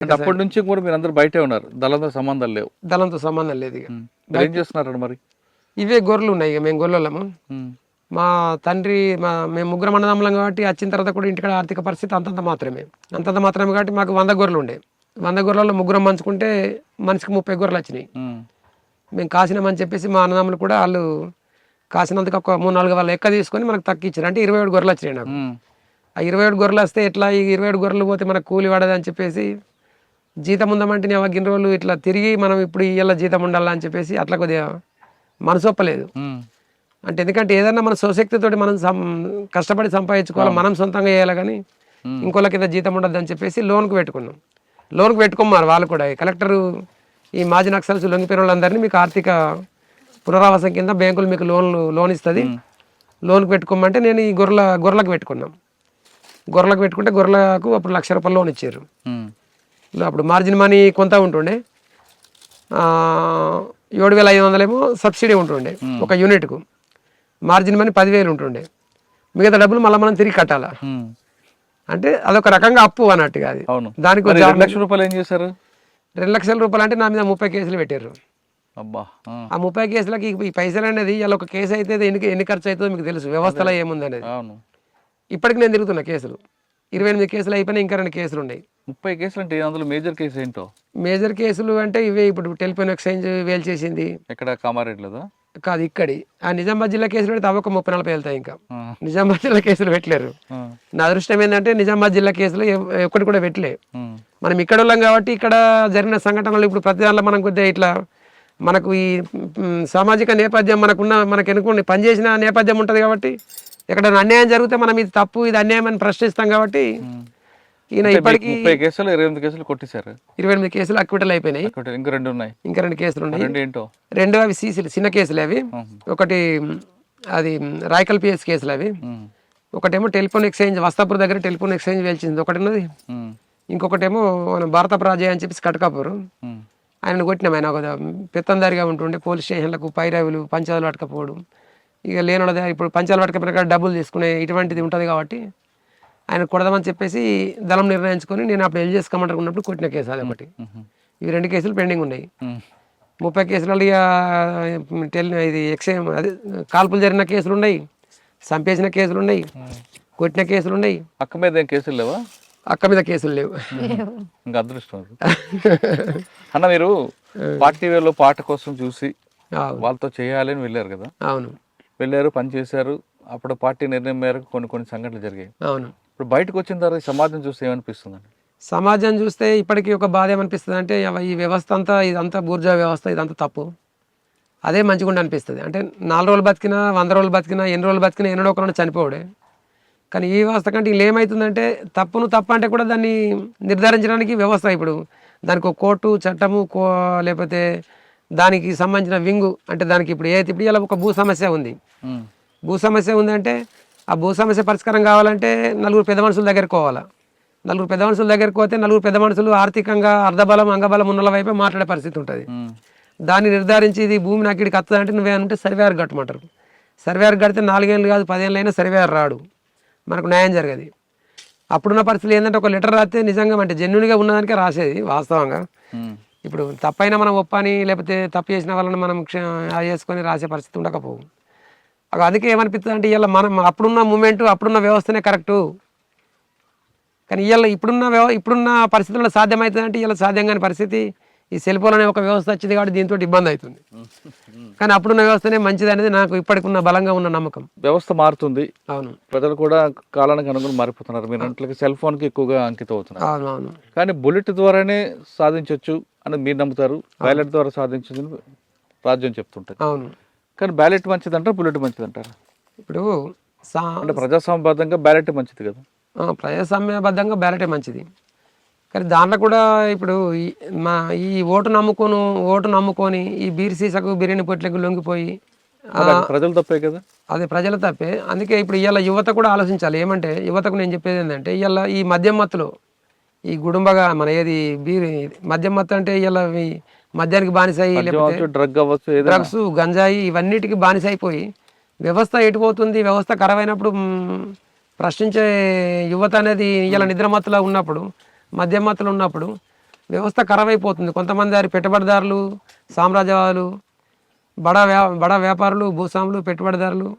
అంటే అప్పటి నుంచి కూడా మీరు అందరు బయటే ఉన్నారు. దళంతో సంబంధాలు లేవు. దళంతో సంబంధం లేదు ఇక. ఏం చేస్తున్నారండి మరి? ఇవే గొర్రెలు ఉన్నాయి ఇక మేము గొర్రెలము. మా తండ్రి మా మేము ముగ్గురు అన్నదమ్ములం కాబట్టి వచ్చిన తర్వాత కూడా ఇంటికాడ ఆర్థిక పరిస్థితి అంతంత మాత్రమే. అంతంత మాత్రమే కాబట్టి మాకు వంద గొర్రెలు ఉండే. వంద గొర్రెలలో ముగ్గురం పంచుకుంటే మనిషికి ముప్పై గొర్రెలు వచ్చినాయి. మేము కాసినామని చెప్పేసి మా అన్నదమ్ములు కూడా వాళ్ళు కాసినందుకు ఒక మూడు నాలుగు వాళ్ళు ఎక్క తీసుకొని మనకు తక్కువ ఇచ్చారు అంటే ఇరవై ఏడు గొర్రెలు వచ్చినాయి నాకు. ఆ ఇరవై ఏడు గొర్రెలు వస్తే ఎట్లా ఈ ఇరవై ఏడు గొర్రెలు పోతే మనకు కూలి పడదని చెప్పేసి జీతం ఉందామంటే నేను గిన్ని రోజులు ఇట్లా తిరిగి మనం ఇప్పుడు ఇయ్యాల జీతం ఉండాలా అని చెప్పేసి అట్లా కొద్దిగా మనసు ఒప్పలేదు ఉమ్. అంటే ఎందుకంటే ఏదన్నా మన స్వశక్తితోటి మనం కష్టపడి సంపాదించుకోవాలి మనం సొంతంగా చేయాలి కానీ ఇంకోళ్ళ కింద జీతం ఉండదు అని చెప్పేసి లోన్కి పెట్టుకున్నాం. లోన్కి పెట్టుకోమారు వాళ్ళు కూడా. కలెక్టర్ ఈ మాజీ నక్సల్స్ లొంగిపోయిన వాళ్ళందరినీ మీకు ఆర్థిక పునరావాసం కింద బ్యాంకులు మీకు లోన్లు లోన్ ఇస్తుంది. లోన్కి పెట్టుకోమంటే నేను ఈ గొర్రెల గొర్రెలకు పెట్టుకున్నాం. గొర్రెలకు పెట్టుకుంటే గొర్రెలకు అప్పుడు లక్ష రూపాయలు లోన్ ఇచ్చారు. అప్పుడు మార్జిన్ మనీ కొంత ఉంటుండే. ఏడు వేల ఐదు వందలేమో సబ్సిడీ ఉంటుండే ఒక యూనిట్కు మార్జిన్ మనీ పదివేలు ఉంటుండే. మిగతా డబ్బులు మళ్ళీ మనం తిరిగి కట్టాలా? ఉమ్. అంటే అదొక రకంగా అప్పు అన్నట్టుగా అది. దానికి రెండు లక్షల రూపాయలు ఏం చేశారు? రెండు లక్షల రూపాయలు అంటే నా మీద ముప్పై కేసులు పెట్టారు అబ్బా ఆ. ముప్పై కేసులకి ఈ పైసలు అనేది ఇలా ఒక కేసు అయితే ఎన్ని ఎన్ని ఖర్చు అవుతుందో మీకు తెలుసు. వ్యవస్థలో ఏముంది అనేది ఇప్పటికి నేను తిరుగుతున్నా కేసులు. ఇరవై ఎనిమిది కేసులు అయిపోయినాయి ఇంకా రెండు కేసులు ఉన్నాయి. ముప్పై కేసులు అంటే అందులో మేజర్ కేసు ఏంటో? మేజర్ కేసులు అంటే ఇవే ఇప్పుడు టెలిఫోన్ ఎక్స్చేంజ్ వేలు చేసింది. ఎక్కడ? కామారెడ్డిలోదా? కాదు ఇక్కడి. ఆ నిజామాబాద్ జిల్లా కేసులు పెడితే అవి ఒక ముప్పై నలభై వెళ్తాయి ఇంకా. నిజామాబాద్ జిల్లా కేసులు పెట్టలేరు. నా అదృష్టం ఏంటంటే నిజామాబాద్ జిల్లా కేసులు ఒక్కటి కూడా పెట్టలే. మనం ఇక్కడ వాళ్ళం కాబట్టి ఇక్కడ జరిగిన సంఘటనలు ఇప్పుడు ప్రతి దాంట్లో మనం కొద్దిగా ఇట్లా మనకు ఈ సామాజిక నేపథ్యం మనకున్న మనకు ఎన్నుకుని పనిచేసిన నేపథ్యం ఉంటుంది కాబట్టి ఎక్కడ అన్యాయం జరిగితే మనం ఇది తప్పు ఇది అన్యాయం అని ప్రశ్నిస్తాం కాబట్టి ఈయన ఇప్పటికీ ముప్పై కేసులు ఇరవై ఎనిమిది కేసులు కొట్టేశారు. ఇరవై ఎనిమిది కేసులు అక్విటల్ అయిపోయినాయి. ఇంకా రెండు ఉన్నాయి. ఇంకా రెండు కేసులు ఉన్నాయి. రెండు ఏంటో? రెండు అవి సీసీలు చిన్న కేసులు అవి. ఒకటి అది రాయకల్ పిఎస్ కేసులు అవి. ఒకటేమో టెలిఫోన్ ఎక్స్చేంజ్ వస్తాపూర్ దగ్గర టెలిఫోన్ ఎక్స్చేంజ్ వేల్చింది. ఒకటి ఉన్నది. ఇంకొకటేమో మన భారత ప్రాజయ అని చెప్పేసి కటకాపూర్. ఆయన కొట్టినాం ఆయన ఒక పెత్తందారిగా ఉంటుండే పోలీస్ స్టేషన్లకు పైరావులు పంచాలు పట్టకపోవడం ఇక లేనోళ్ళది. ఇప్పుడు పంచాలు పట్టకపోయిన డబ్బులు తీసుకునే ఇటువంటిది ఉంటుంది కాబట్టి ఆయన కొడదామని చెప్పేసి దళం నిర్ణయించుకొని నేను అప్పుడు ఎల్ చేసుకోమంటారు ఉన్నప్పుడు కొట్టిన కేసు అది ఒకటి. ఇవి రెండు కేసులు పెండింగ్ ఉన్నాయి. ముప్పై కేసులలో ఇక టెల్ ఇది ఎక్స్చేంజ్ అదే కాల్పులు జరిగిన కేసులు ఉన్నాయి చంపేసిన కేసులు ఉన్నాయి కొట్టిన కేసులు ఉన్నాయి. అక్క మీద ఏం కేసులు లేవా? అక్క మీద కేసులు లేవు. ఇంకా అదృష్టం అది. అన్న మీరు పార్టీ వేలో పాట కోసం చూసి వాళ్ళతో చేయాలి అని వెళ్ళారు కదా? అవును. వెళ్ళారు పని చేశారు. అప్పుడు పార్టీ నిర్ణయం మేరకు కొన్ని కొన్ని సంఘటనలు జరిగాయి. అవును. ఇప్పుడు బయటకు వచ్చిన తర్వాత సమాజం చూస్తే ఏమనిపిస్తుందండి? సమాజం చూస్తే ఇప్పటికీ ఒక బాధ ఏమనిపిస్తుంది అంటే ఈ వ్యవస్థ అంతా ఇదంతా బూర్జా వ్యవస్థ ఇదంతా తప్పు. అదే మంచిగుండి అనిపిస్తుంది. అంటే నాలుగు రోజులు బతికినా వంద రోజులు బతికినా ఎన్ని రోజులు బతికినా ఎన్నడో ఒకరు చనిపోవడే. కానీ ఈ వ్యవస్థ కంటే వీళ్ళు ఏమవుతుందంటే తప్పును తప్పు అంటే కూడా దాన్ని నిర్ధారించడానికి వ్యవస్థ ఇప్పుడు. దానికి ఒక కోర్టు చట్టము కో లేకపోతే దానికి సంబంధించిన వింగు అంటే దానికి ఇప్పుడు ఏదైతే ఇప్పుడు ఇలా ఒక భూ సమస్య ఉంది. భూ సమస్య ఉందంటే ఆ భూ సమస్య పరిష్కారం కావాలంటే నలుగురు పెద్ద మనుషుల దగ్గరికి పోవాలా? నలుగురు పెద్ద మనుషుల దగ్గరికి పోతే నలుగురు పెద్ద మనుషులు ఆర్థికంగా అర్ధబలం అంగబలం ఉన్న వైపే మాట్లాడే పరిస్థితి ఉంటుంది. దాన్ని నిర్ధారించి ఇది భూమి నాకు ఇక్కడికి వస్తుందంటే నువ్వేమంటే సర్వేయర్ కట్టమంటారు. సర్వేయర్ కడితే నాలుగేళ్ళు కాదు పదేళ్ళు అయినా సర్వేయర్ రాడు. మనకు న్యాయం జరగదు. అప్పుడున్న పరిస్థితులు ఏంటంటే ఒక లెటర్ రాస్తే నిజంగా అంటే జెన్యున్గా ఉన్నదానికే రాసేది వాస్తవంగా. ఇప్పుడు తప్పైనా మనం ఒప్పని లేకపోతే తప్పు చేసిన వాళ్ళని మనం చేసుకొని రాసే పరిస్థితి ఉండకపోవు. అగ అందుకే ఏమనిపిస్తుంది అంటే ఇవాళ మనం అప్పుడున్న మూమెంట్ అప్పుడున్న వ్యవస్థనే కరెక్టు. కానీ ఇవాళ ఇప్పుడున్న వ్యవ ఇప్పుడున్న పరిస్థితుల్లో సాధ్యమవుతుందంటే ఇవాళ సాధ్యం కాని పరిస్థితి. ఈ సెల్ ఫోన్ అనే ఒక వ్యవస్థ వచ్చింది కాబట్టి దీంతో ఇబ్బంది అవుతుంది. కానీ అప్పుడున్న వ్యవస్థనే మంచిది అనేది నాకు ఇప్పటికున్న బలంగా ఉన్న నమ్మకం. వ్యవస్థ మారుతుంది. అవును. ప్రజలు కూడా కాలానికి అనుగుణం మారిపోతున్నారు. మీరు అన్నట్లుగా సెల్ ఫోన్కి ఎక్కువగా అంకితం అవుతున్నారు. అవును అవును. కానీ బుల్లెట్ ద్వారానే సాధించవచ్చు అని మీరు నమ్ముతారు. బ్యాలెట్ ద్వారా అని రాజ్యం చెప్తుంటుంది. అవును. కానీ బ్యాలెట్ మంచిది అంటారు బుల్లెట్ మంచిది అంటారు ఇప్పుడు అంటే ప్రజాస్వామ్యబద్ధంగా బ్యాలెట్ మంచిది కదా. ప్రజాస్వామ్యబద్ధంగా బ్యాలెటే మంచిది. కానీ దాంట్లో కూడా ఇప్పుడు ఈ- మా ఈ ఓటు నమ్ముకోను ఓటు నమ్ముకొని ఈ బీర్ సీసకు బిర్యానీ పొట్లకు లొంగిపోయి ప్రజలు తప్పే కదా? అది ప్రజల తప్పే. అందుకే ఇప్పుడు ఇవాళ యువత కూడా ఆలోచించాలి. ఏమంటే యువతకు నేను చెప్పేది ఏంటంటే ఇవాళ ఈ మద్యం మత్తులో ఈ గుడుంబగా మన ఏది బీర్ మద్యం మత్తు అంటే ఇవాళ ఈ మద్యానికి బానిసయి లేకపోతే డ్రగ్స్ గంజాయి ఇవన్నిటికి బానిస అయిపోయి వ్యవస్థ ఎటుపోతుంది వ్యవస్థ ఖరాబైనప్పుడు మ్, ప్రశ్నించే యువత అనేది ఇలా నిద్రమత్తులో ఉన్నప్పుడు మద్యమత్తులో ఉన్నప్పుడు వ్యవస్థ ఖరాబ్ అయిపోతుంది కొంతమంది వారి పెట్టుబడిదారులు సామ్రాజ్యవాదులు బడా వ్యా బడా వ్యాపారులు భూస్వాములు పెట్టుబడిదారులు.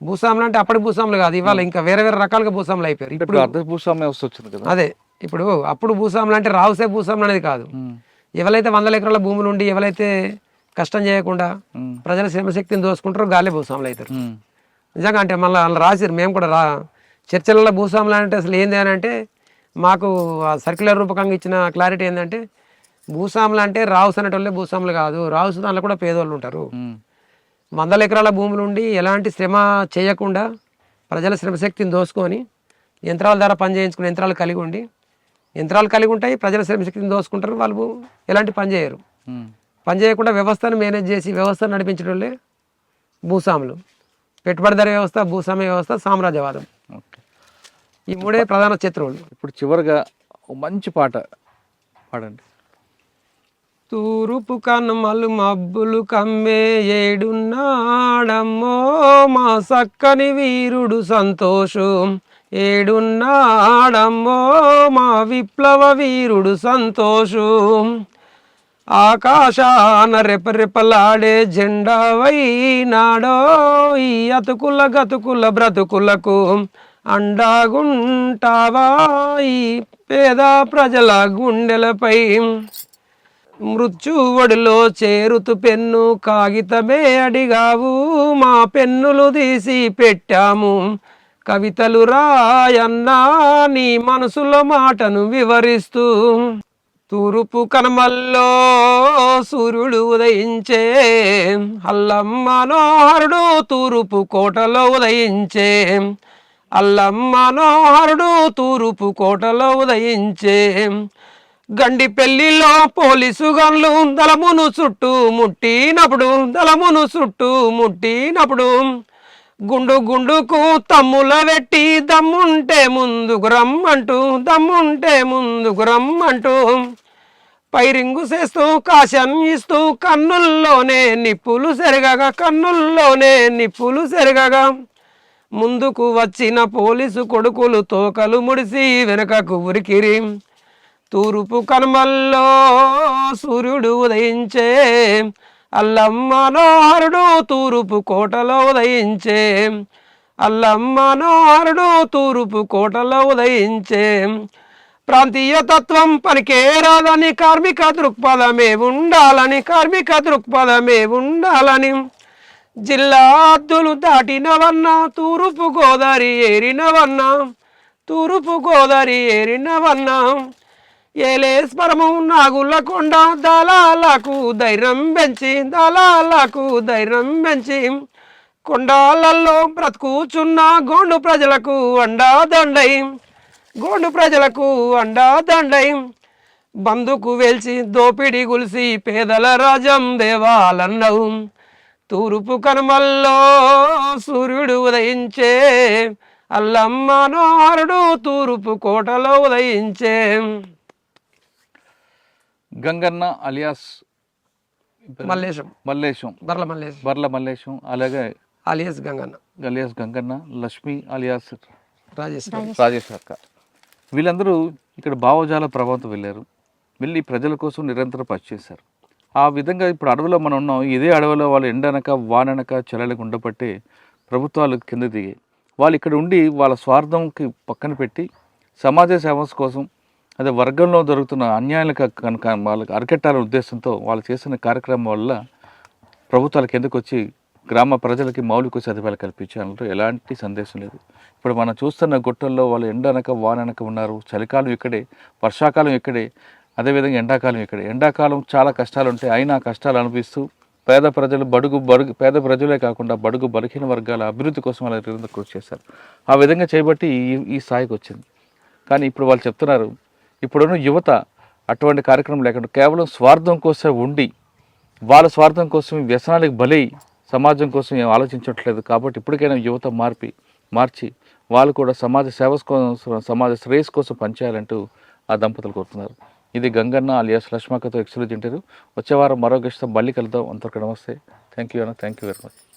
భూస్వాములు అంటే అప్పటి భూస్వాములు కాదు ఇవాళ ఇంకా వేరే వేరే రకాలుగా భూస్వాములు అయిపోయారు. ఇప్పుడు భూస్వామ్య వచ్చింది కదా? అదే ఇప్పుడు అప్పుడు భూస్వాములు అంటే రావుసే భూస్వాములు అనేది కాదు. ఎవరైతే వందల ఎకరాల భూములు ఉండి ఎవరైతే కష్టం చేయకుండా ప్రజల శ్రమశక్తిని దోసుకుంటారో గాలే భూస్వాములు అవుతారు. నిజంగా అంటే మళ్ళీ వాళ్ళు రాసిరు మేము కూడా రా చర్చలలో భూస్వాములు అంటే అసలు ఏంది అని అంటే మాకు ఆ సర్క్యులర్ రూపకంగా ఇచ్చిన క్లారిటీ ఏంటంటే భూస్వాములు అంటే రావుస్ అనేటోళ్ళే భూస్వాములు కాదు. రావుస్ దాంట్లో కూడా పేదోళ్ళు ఉంటారు. వందల ఎకరాల భూములు ఉండి ఎలాంటి శ్రమ చేయకుండా ప్రజల శ్రమశక్తిని దోసుకొని యంత్రాల ద్వారా పని చేయించుకునే యంత్రాలు కలిగి ఉండి యంత్రాలు కలిగి ఉంటాయి ప్రజల శ్రమశక్తిని దోసుకుంటారు. వాళ్ళు ఎలాంటి పని చేయరు. పని చేయకుండా వ్యవస్థను మేనేజ్ చేసి వ్యవస్థను నడిపించడం భూస్వాములు. పెట్టుబడిదారి వ్యవస్థ భూస్వామ్య వ్యవస్థ సామ్రాజ్యవాదం. ఈ మూడే ప్రధాన శత్రువులు ఇప్పుడు చివరిగా ఒక మంచి పాట పాడండి. తూరుపు కనుమలు మబ్బులు కమ్మే ఏడున్నాడమ్మో మా సక్కని వీరుడు సంతోషు. ఏడున్నాడమ్మో మా విప్లవ వీరుడు సంతోషు. ఆకాశాన రెపరెపలాడే జెండావై నాడో ఈ అతుకుల గతుకుల బ్రతుకులకు అండాగుంటావా ఈ పేద ప్రజల గుండెలపై. మృత్యువడిలో చేరుతు పెన్ను కాగితమే అడిగావు మా పెన్నులు తీసి పెట్టాము. కవితలు రాయన్నా నీ మనసులో మాటను వివరిస్తూ. తూర్పు కనమల్లో సూర్యుడు ఉదయించే అల్లమ్మ మనోహరుడు తూర్పు కోటలో ఉదయించే అల్లమ్మ మనోహరుడు తూరుపు కోటలో ఉదయించే గండి పెళ్ళిలో పోలీసు గన్లు దళమును చుట్టూ ముట్టినప్పుడు దళమును చుట్టూ ముట్టినప్పుడు గుండు గుండుకు తమ్ముల పెట్టి దమ్ముంటే ముందుకు రమ్మంటూ దమ్ముంటే ముందుకు రమ్మంటూ పైరింగు చేస్తూ కాశం ఇస్తూ కన్నుల్లోనే నిప్పులు సెరగగా కన్నుల్లోనే నిప్పులు సెరగగా ముందుకు వచ్చిన పోలీసు కొడుకులు తోకలు ముడిసి వెనుకకు ఉరికిరి. తూర్పు కనుమల్లో సూర్యుడు ఉదయించే అల్లమ్మ మనోహరుడు తూర్పు కోటలో ఉదయించే అల్లమ్మ మనోహరుడు తూర్పు కోటలో ఉదయించే. ప్రాంతీయ తత్వం పనికే రాదని కార్మిక దృక్పథమే ఉండాలని కార్మిక దృక్పథమే ఉండాలని జిల్లా దాటినవన్నా తూర్పు గోదావరి ఏరినవన్నా తూర్పు గోదావరి ఏరినవన్నా ఏలేశ్వరము నాగులకొండ దళాలకు ధైర్యం పెంచి దళాలకు ధైర్యం పెంచి కొండాలలో బ్రతుకుచున్న గోండు ప్రజలకు అండా దండై గోండు ప్రజలకు అండా దండై. బందుకు వెలిచి దోపిడి గులిసి పేదల రాజం దేవాలన్నవు తూర్పు కనుమల్లో సూర్యుడు ఉదయించే అల్లమ్మ నోహరుడు తూర్పు కోటలో ఉదయించే. గంగన్న అలియాస్ మల్లేశం. మల్లేశం. బర్ల మల్లేశం. బర్ల మల్లేశం అలాగే alias Ganganna. Alias Ganganna Lakshmi alias Rajesh Rajesh అక్క. వీళ్ళందరూ ఇక్కడ భావజాల ప్రభావంతో వెళ్ళారు. వెళ్ళి ప్రజల కోసం నిరంతరం పనిచేశారు. ఆ విధంగా ఇప్పుడు అడవిలో మనం ఉన్నాం ఇదే అడవిలో వాళ్ళు ఎండనక వాననక చలలకు ఉండబట్టే ప్రభుత్వాలు కింద దిగి వాళ్ళు ఇక్కడ ఉండి వాళ్ళ స్వార్థంకి పక్కన పెట్టి సమాజ సేవ కోసం అదే వర్గంలో జరుగుతున్న అన్యాయాలకు కనుక వాళ్ళకి అరికెట్టాలనే ఉద్దేశంతో వాళ్ళు చేసిన కార్యక్రమం వల్ల ప్రభుత్వాల కిందకు వచ్చి గ్రామ ప్రజలకి మౌలిక సదుపాయాలు కల్పించాలంటే ఎలాంటి సందేశం లేదు. ఇప్పుడు మనం చూస్తున్న గుట్టల్లో వాళ్ళు ఎండనక వాననక ఉన్నారు. చలికాలం ఇక్కడే వర్షాకాలం ఇక్కడే. అదేవిధంగా ఎండాకాలం ఇక్కడ. ఎండాకాలం చాలా కష్టాలు ఉంటాయి అయినా కష్టాలు అనిపిస్తూ పేద ప్రజలు బడుగు బడుగు పేద ప్రజలే కాకుండా బడుగు బలహీన వర్గాల అభివృద్ధి కోసం వాళ్ళ కృషి చేశారు? ఆ విధంగా చేయబట్టి ఈ ఈ స్థాయికి వచ్చింది. కానీ ఇప్పుడు వాళ్ళు చెప్తున్నారు ఇప్పుడున్న యువత అటువంటి కార్యక్రమం లేకుండా కేవలం స్వార్థం కోసం ఉండి వాళ్ళ స్వార్థం కోసం వ్యసనాలకు బలి సమాజం కోసం ఏం ఆలోచించట్లేదు. కాబట్టి ఇప్పటికైనా యువత మార్పి మార్చి వాళ్ళు కూడా సమాజ సేవ కోసం సమాజ శ్రేయస్ కోసం పనిచేయాలంటూ ఆ దంపతులు కోరుతున్నారు. ఇది గంగన్న అలియాస్ లక్ష్మక్కతో ఎక్స్క్లూజ్ ఇంటర్వ్యూ. వచ్చే వారం మరో గెస్ట్తో మళ్ళీ కలుద్దాం. అంతవరకు నమస్తే. థ్యాంక్ యూ అన్న. Thank you very much